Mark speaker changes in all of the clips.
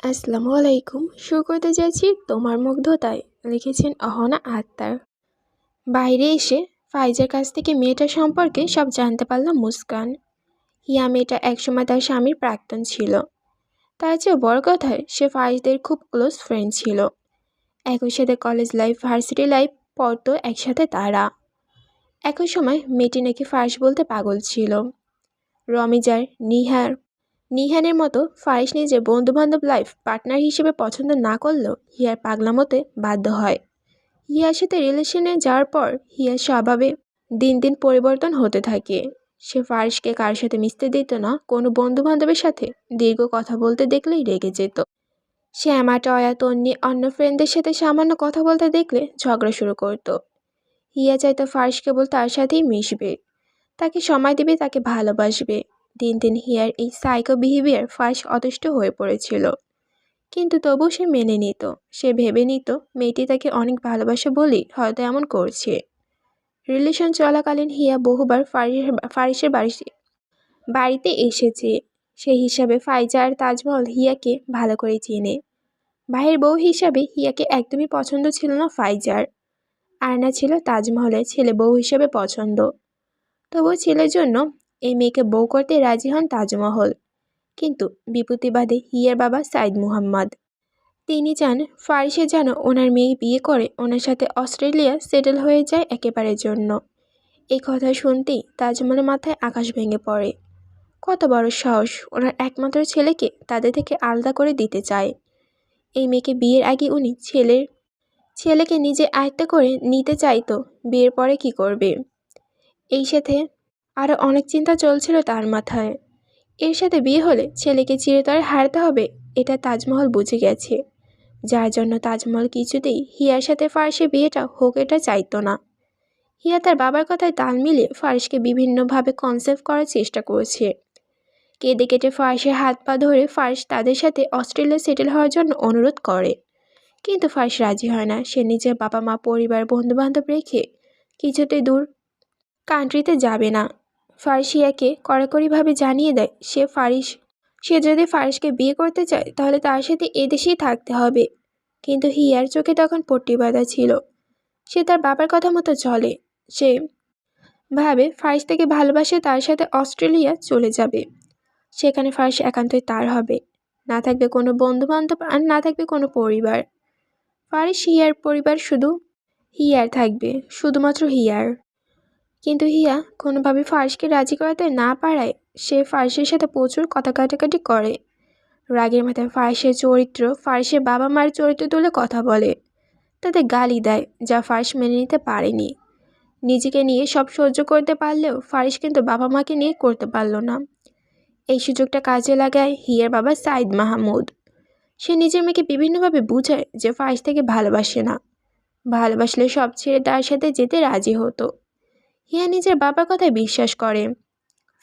Speaker 1: আসসালামু আলাইকুম। শুরু করতে যাচ্ছি তোমার মুগ্ধতায়, লিখেছেন অহনা আক্তার। বাইরে এসে ফাইজের কাছ থেকে মেয়েটার সম্পর্কে সব জানতে পারল মুস্কান। হিয়া মেয়েটা একসময় তার স্বামীর প্রাক্তন ছিল। তার চেয়ে বড় কথায় সে ফাইজদের খুব ক্লোজ ফ্রেন্ড ছিল। একই সাথে কলেজ লাইফ ভার্সিটি লাইফ পড়তো একসাথে তারা। একই সময় মেয়েটি নাকি ফার্স বলতে পাগল ছিল। রমিজার, নিহার নিহানের মতো ফারিস নিজের বন্ধুবান্ধব লাইফ পার্টনার হিসেবে পছন্দ না করলেও হিয়ার পাগলামোতে বাধ্য হয়। হিয়ার সাথে রিলেশনে যাওয়ার পর হিয়ার স্বভাবে দিন দিন পরিবর্তন হতে থাকে। সে ফারিসকে কার সাথে মিশতে দিত না, কোনো বন্ধুবান্ধবের সাথে দীর্ঘ কথা বলতে দেখলেই রেগে যেত। সে শ্যামা টয়া, তন্নি, অন্য ফ্রেন্ডদের সাথে সামান্য কথা বলতে দেখলে ঝগড়া শুরু করতো। হিয়া চাইতো ফারিস কেবল তার সাথেই মিশবে। তাকে সময় দেবে, তাকে ভালোবাসবে। দিন দিন হিয়ার এই সাইকো বিহেভিয়ার ফার্স্ট অতুষ্ট হয়ে পড়েছিল। কিন্তু তবু সে মেনে নিত। সে ভেবে নিত, মেয়েটি তাকে অনেক ভালোবাসে বলেই হয়তো এমন করছে। রিলেশন চলাকালীন হিয়া বহুবার ফারিসের বাড়িতে বাড়িতে এসেছে। সেই হিসাবে ফাইজা আর তাজমহল হিয়াকে ভালো করে চেনে। ভাইয়ের বউ হিসাবে হিয়াকে একদমই পছন্দ ছিল না ফাইজার। আর না ছিল তাজমহলের ছেলে বউ হিসাবে পছন্দ। তবু ছেলের জন্য এই মেয়েকে বউ করতে রাজি হন তাজমহল। কিন্তু বিপত্তিবাদে হিয়ার বাবা সাইদ মুহাম্মদ। তিনি চান ফারিসে যেন ওনার মেয়ে বিয়ে করে ওনার সাথে অস্ট্রেলিয়া সেটেল হয়ে যায় একেবারের জন্য। এই কথা শুনতেই তাজমহলের মাথায় আকাশ ভেঙে পড়ে। কত বড় সাহস ওনার একমাত্র ছেলেকে তাদের থেকে আলাদা করে দিতে চায়। এই মেয়েকে বিয়ের আগে উনি ছেলের, ছেলেকে নিজে আয়ত্ত করে নিতে চাইতো, বিয়ের পরে কি করবে? এই সাথে আরও অনেক চিন্তা চলছিল তার মাথায়। এর সাথে বিয়ে হলে ছেলেকে চিরতরে হারতে হবে, এটা তাজমহল বুঝে গেছে। যার জন্য তাজমহল কিছুতেই হিয়ার সাথে ফার্সে বিয়েটা হোক এটা চাইতো না। হিয়া তার বাবার কথায় তাল মিলিয়ে ফার্সকে বিভিন্নভাবে কনসেপ্ট করার চেষ্টা করেছে। কেঁদে কেটে ফার্সের হাত পা ধরে ফার্স তাদের সাথে অস্ট্রেলিয়া সেটেল হওয়ার জন্য অনুরোধ করে। কিন্তু ফার্স রাজি হয় না, সে নিজের বাবা মা পরিবার, বন্ধুবান্ধব রেখে কিছুতেই দূর কান্ট্রিতে যাবে না। ফারিসিয়াকে কড়াকড়িভাবে জানিয়ে দেয়, সে ফারিস। সে যদি ফারিসকে বিয়ে করতে চায়, তাহলে তার সাথে এদেশেই থাকতে হবে। কিন্তু হিয়ার চোখে তখন পট্টি বাঁধা ছিল। সে তার বাবার কথা মতো চলে। সে ভাবে ফারিস থেকে ভালোবাসে, তার সাথে অস্ট্রেলিয়া চলে যাবে। সেখানে ফারিস একান্তই তার হবে। না থাকবে কোনো বন্ধুবান্ধব আর না থাকবে কোনো পরিবার। ফারিস, হিয়ার পরিবার শুধু হিয়ার থাকবে, শুধুমাত্র হিয়ার। কিন্তু হিয়া কোনোভাবে ফার্সকে রাজি করাতে না পারায় সে ফার্সের সাথে প্রচুর কথা কাটাকাটি করে। রাগের মাথায় ফার্সের চরিত্র, ফার্সের বাবা মার চরিত্র তুলে কথা বলে। তাদের গালি দেয়, যা ফার্স মেনে নিতে পারেনি। নিজেকে নিয়ে সব সহ্য করতে পারলেও ফারিস কিন্তু বাবা মাকে নিয়ে করতে পারল না। এই সুযোগটা কাজে লাগায় হিয়ার বাবা সাইদ মাহমুদ। সে নিজের মেয়েকে বিভিন্নভাবে বুঝায় যে ফারিস থেকে ভালোবাসে না। ভালোবাসলে সব ছেড়ে তার সাথে যেতে রাজি হতো। হিয়া নিজের বাবার কথায় বিশ্বাস করে।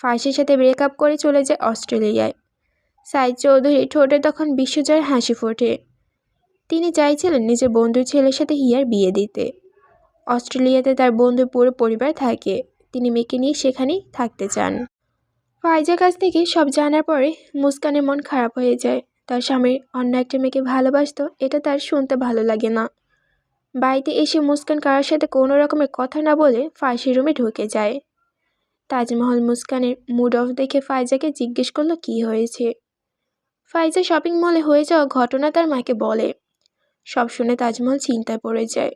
Speaker 1: ফার্সের সাথে ব্রেকআপ করে চলে যায় অস্ট্রেলিয়ায়। সাইদ চৌধুরী ঠোঁটে তখন বিশ্বজয়ের হাসি ফোটে। তিনি চাইছিলেন নিজের বন্ধুর ছেলের সাথে হিয়ার বিয়ে দিতে। অস্ট্রেলিয়াতে তার বন্ধুর পুরো পরিবার থাকে। তিনি মেয়েকে নিয়ে সেখানেই থাকতে চান। ফাইজার কাছ থেকে সব জানার পরে মুস্কানের মন খারাপ হয়ে যায়। তার স্বামীর অন্য একটা মেয়েকে ভালোবাসত, এটা তার শুনতে ভালো লাগে না। বাড়িতে এসে মুস্কান কারোর সাথে কোনো রকমের কথা না বলে ফাঁসি রুমে ঢুকে যায়। তাজমহল মুস্কানের মুড অফ দেখে ফাইজাকে জিজ্ঞেস করল, কি হয়েছে? ফাইজা শপিং মলে হয়ে যাওয়া ঘটনা তার মাকে বলে। সব শুনে তাজমহল চিন্তায় পড়ে যায়।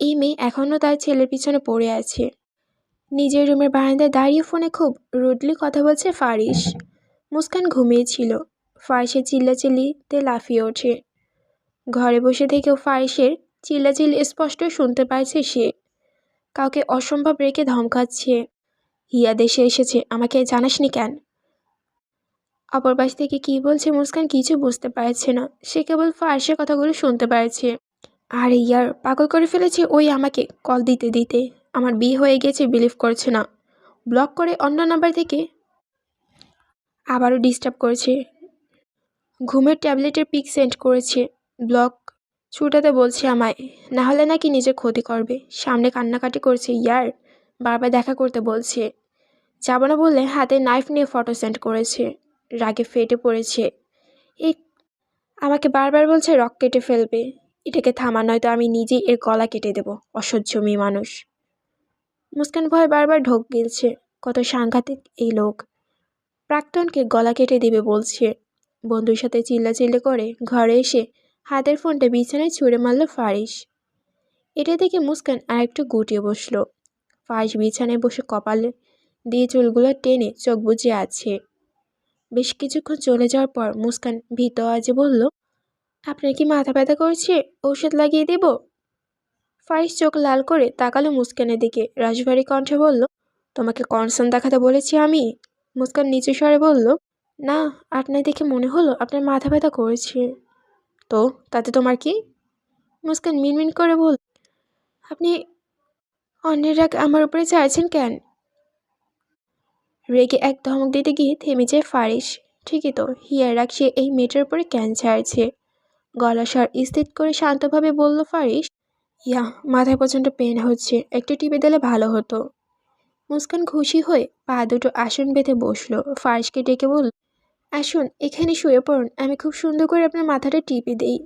Speaker 1: এই মেয়ে এখনও তার ছেলের পিছনে পড়ে আছে। নিজের রুমের বারান্দায় দাঁড়িয়ে ফোনে খুব রুডলি কথা বলছে ফারিস মুস্কান ঘুমিয়েছিল। ফারিসের চিল্লাচিল্লিতে লাফিয়ে ওঠে। ঘরে বসে থেকেও ফারিসের চিল্লাচিল্লি স্পষ্ট শুনতে পারছে সে। কাউকে অসম্ভব রেখে ধমকাচ্ছে। হিয়া দেশে এসেছে, আমাকে জানাসনি কেন? অপর পাশ থেকে কী বলছে মুস্কান কিছু বুঝতে পারছে না। সে কেবল ফার্সের কথাগুলো শুনতে পারছে। আর ইয়ার, পাগল করে ফেলেছে ওই আমাকে, কল দিতে দিতে। আমার বিয়ে হয়ে গেছে বিলিভ করছে না। ব্লক করে অন্য নাম্বার থেকে আবারও ডিস্টার্ব করেছে। ঘুমের ট্যাবলেটের পিক সেন্ড করেছে। ব্লক ছুটাতে বলছে আমায় না হলে নাকি নিজে ক্ষতি করবে। সামনে কান্নাকাটি করছে ইয়ার। বারবার দেখা করতে বলছে। যাব না বললে হাতে নাইফ নিয়ে ফটো সেন্ড করেছে। রাগে ফেটে পড়েছে। এই আমাকে বারবার বলছে রক কেটে ফেলবে। এটাকে থামা, নয়তো আমি নিজেই এর গলা কেটে দেব, অসহ্য মেয়ে মানুষ। মুস্কান ভয় বারবার ঢোক গিলছে। কত সাংঘাতিক এই লোক। প্রাক্তনকে গলা কেটে দেবে বলছে। বন্ধুর সাথে চিল্লাচিল্লি করে ঘরে এসে হাতের ফোনটা বিছানায় ছুঁড়ে মারল ফারিস এটা দেখে মুস্কান আর একটু গুটিয়ে বসল। ফারিস বিছানায় বসে কপালে দিয়ে চুলগুলো টেনে চোখ বুজে আছে। বেশ কিছুক্ষণ চলে যাওয়ার পর মুস্কান ভীত আজে বলল, আপনার কি মাথা ব্যথা করছে? ঔষধ লাগিয়ে দেব? ফারিস চোখ লাল করে তাকালো মুস্কানের দিকে। রাজবাড়ি কণ্ঠে বলল, তোমাকে কনসার্ন দেখাতে বলেছি আমি। মুস্কান নিচু স্বরে বলল, না, আপনার দেখে মনে হলো আপনার মাথা ব্যথা করেছে। তো তাতে তোমার কি? মুস্কান মিনমিন করে বল আপনি অন্যের রাগ আমার উপরে চাইছেন কেন? রেগে এক ধমক দিতে গিয়ে থেমে যায় ফারিস ঠিকই তো, হিয়ার রাগ সে এই মেয়েটার উপরে কেন ছাড়ছে? গলা স্বর স্থির করে শান্তভাবে বলল ফারিস ইয়া, মাথায় প্রচণ্ড পেন হচ্ছে, একটু টিপে দিলে ভালো হতো। মুস্কান খুশি হয়ে পা দুটো আসন বেঁধে বসল। ফারিসকে ডেকে বলল আসুন, এখানে শুয়ে পড়ুন। আমি খুব সুন্দর করে আপনার মাথাটা টিপে দেই।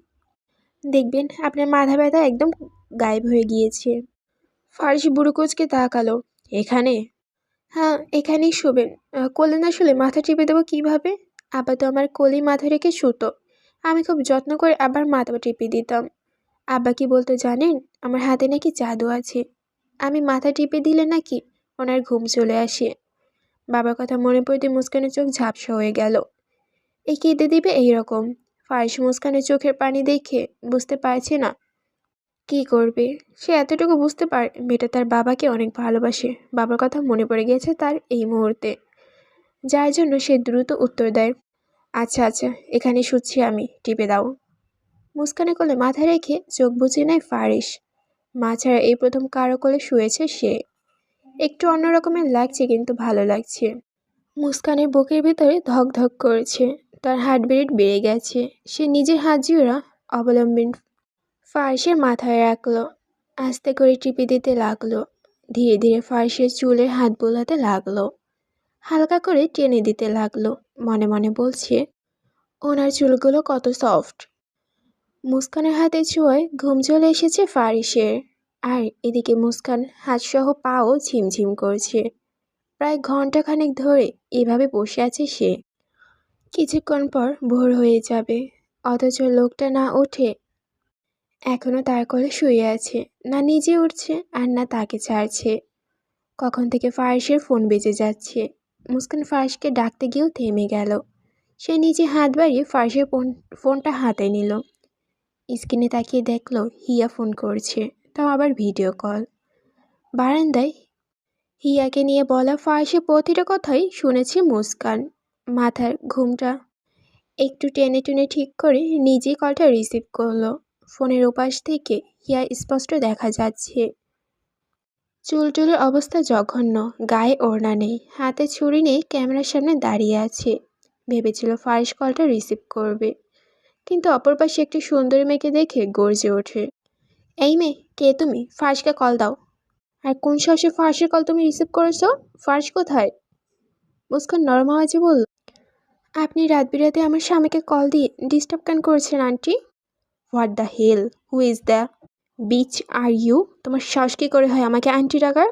Speaker 1: দেখবেন, আপনার মাথা ব্যথা একদম গায়েব হয়ে গিয়েছে। ফারিস বুড়ো কোচকে তাকালো। এখানে? হ্যাঁ এখানেই শোবেন। কোলে না শুলে মাথা টিপে দেবো কীভাবে? আবার তো আমার কোলেই মাথা রেখে শুতো। আমি খুব যত্ন করে আবার মাথা টিপে দিতাম। আব্বা কি বলতো জানেন? আমার হাতে নাকি জাদু আছে। আমি মাথা টিপে দিলে নাকি ওনার ঘুম চলে আসে। বাবার কথা মনে পড়তে মুস্কানের চোখ ঝাপসা হয়ে গেল। এই কেঁদে দিবে এইরকম। ফারিস মুস্কানের চোখের পানি দেখে বুঝতে পারছে না কি করবে। সে এতটুকু বুঝতে পারে, মেয়েটা তার বাবাকে অনেক ভালোবাসে। বাবার কথা মনে পড়ে গেছে তার এই মুহূর্তে। যার জন্য সে দ্রুত উত্তর দেয় আচ্ছা আচ্ছা এখানে শুচ্ছি আমি, টিপে দাও। মুস্কানে কোলে মাথা রেখে চোখ বুঝে নেয় ফারিস। মা ছাড়া এই প্রথম কারও কোলে শুয়েছে সে। একটু অন্যরকমের লাগছে, কিন্তু ভালো লাগছে। মুস্কানের বুকের ভিতরে ধক ধক করেছে। তার হার্ট হার্টবিট বেড়ে গেছে। সে নিজের হাত জোড়া অবলম্বন ফার্সের মাথায় রাখল, আস্তে করে টিপে দিতে লাগল, ধীরে ধীরে ফার্সের চুলে হাত বোলাতে লাগল, হালকা করে টেনে দিতে লাগল, মনে মনে বলছে, ওনার চুলগুলো কত সফট মুস্কানের হাতে ছোঁয়ায় ঘুম চলে এসেছে ফারিসের, আর এদিকে মুস্কান হাতসহ পাও ঝিমঝিম করছে। প্রায় ঘন্টাখানেক ধরে এভাবে বসে আছে সে। কিছুক্ষণ পর ভোর হয়ে যাবে, অথচ লোকটা না ওঠে। এখনও তার কোলে শুয়ে আছে, না নিজে উঠছে আর না তাকে ছাড়ছে। কখন থেকে ফারিসের ফোন বেজে যাচ্ছে, মুস্কান ফারিসকে ডাকতে গিয়েও থেমে গেল। সে নিজে হাত বাড়িয়ে ফারিসের ফোন, ফোনটা হাতে নিল। স্ক্রিনে তাকিয়ে দেখল, হিয়া ফোন করছে, তাও আবার ভিডিও কল। বারান্দায় হিয়াকে নিয়ে বলা ফারিসের প্রতিটা কথাই শুনেছে মুস্কান। মাথার ঘুমটা একটু টেনে টেনে ঠিক করে নিজেই কলটা রিসিভ করল। ফোনের ওপাশ থেকে হিয়া স্পষ্ট দেখা যাচ্ছে। চুলটুলের অবস্থা জঘন্য, গায়ে ওড়না নেই, হাতে ছুরি নেই ক্যামেরার সামনে দাঁড়িয়ে আছে। ভেবেছিল ফারিস কলটা রিসিভ করবে, কিন্তু অপর পাশে একটি সুন্দরী মেয়েকে দেখে গর্জে ওঠে। এই মেয়ে, কে তুমি? ফার্সকে কল দাও। আর কোন সাহসে ফার্সের কল তুমি রিসিভ করেছ? ফার্স কোথায়? মুস্কান নরম আওয়াজে বলল আপনি রাত বিরাতে আমার স্বামীকে কল দিয়ে ডিস্টার্ব কেন করেছেন, aunty? What the hell who is the bitch are you তোমার শ্বাস কী করে হয় আমাকে আন্টি ডাকার?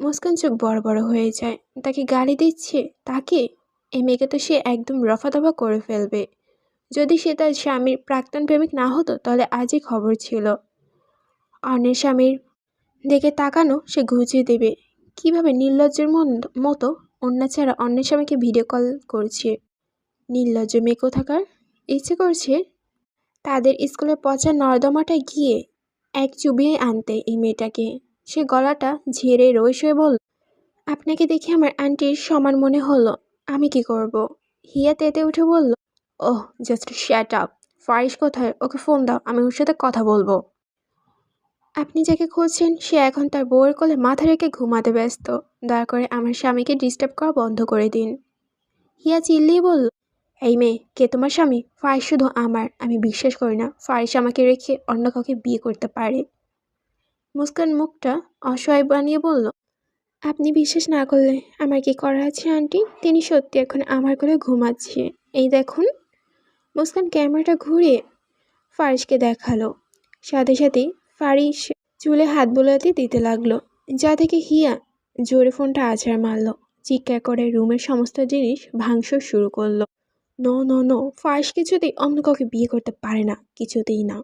Speaker 1: মুস্কান চোখ বড় বড় হয়ে যায়। তাকে গালি দিচ্ছে, তাকে? এই মেয়েকে তো সে একদম রফা দফা করে ফেলবে। যদি সে তার স্বামীর প্রাক্তন প্রেমিক না হতো, তাহলে আজই খবর ছিল। অন্যের স্বামীর দেখে তাকানো সে ঘুচিয়ে দেবে। কীভাবে নির্লজ্জের মতো অন্য ছাড়া অন্যের স্বামীকে ভিডিও কল করছে। নির্লজ্জ মেয়ে কোথাকার? ইচ্ছে করছে তাদের স্কুলের পচা নর্দমাটায় গিয়ে এক চুবিয়ে আনতে এই মেয়েটাকে। সে গলাটা ঝেড়ে রইস হয়ে বলল, আপনাকে দেখে আমার আন্টির সমান মনে হলো, আমি কি করব। হিয়া তেতে উঠে বলল, oh just shut up Faris কোথায়? ওকে ফোন দাও, আমি ওর সাথে কথা বলব। আপনি যাকে খুঁজছেন, সে এখন তার বউয়ের কোলে মাথা রেখে ঘুমাতে ব্যস্ত। দয়া করে আমার স্বামীকে ডিস্টার্ব করা বন্ধ করে দিন। হিয়া চিল্লিয়ে বলল, এই মেয়ে, কে তোমার স্বামী? ফারিস শুধু আমার। আমি বিশ্বাস করি না, ফারিস আমাকে রেখে অন্য কাউকে বিয়ে করতে পারে। মুস্কান মুখটা অসহায় বানিয়ে বলল, আপনি বিশ্বাস না করলে আমার কি করা আছে, আন্টি? তিনি সত্যি এখন আমার করে ঘুমাচ্ছে। এই দেখুন। মুস্কান ক্যামেরাটা ঘুরে ফারিসকে দেখাল। সাথে সাথেই ফারিস চুলে হাত বোলাতে দিতে লাগল। যা থেকে হিয়া জোরে ফোনটা আছাড় মারলো। চিৎকার করে রুমের সমস্ত জিনিস ভাঙচুর শুরু করল। ন ন ন ফারিস কিছুতেই অন্য কাউকে বিয়ে করতে পারে না, কিছুতেই না।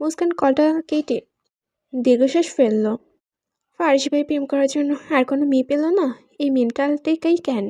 Speaker 1: মুস্কান কলটা কেটে দীর্ঘশ্বাস ফেলল। ফারিস ভাই প্রেম করার জন্য আর কোনো মেয়ে পেল না? এই মেন্টালটাই কেন?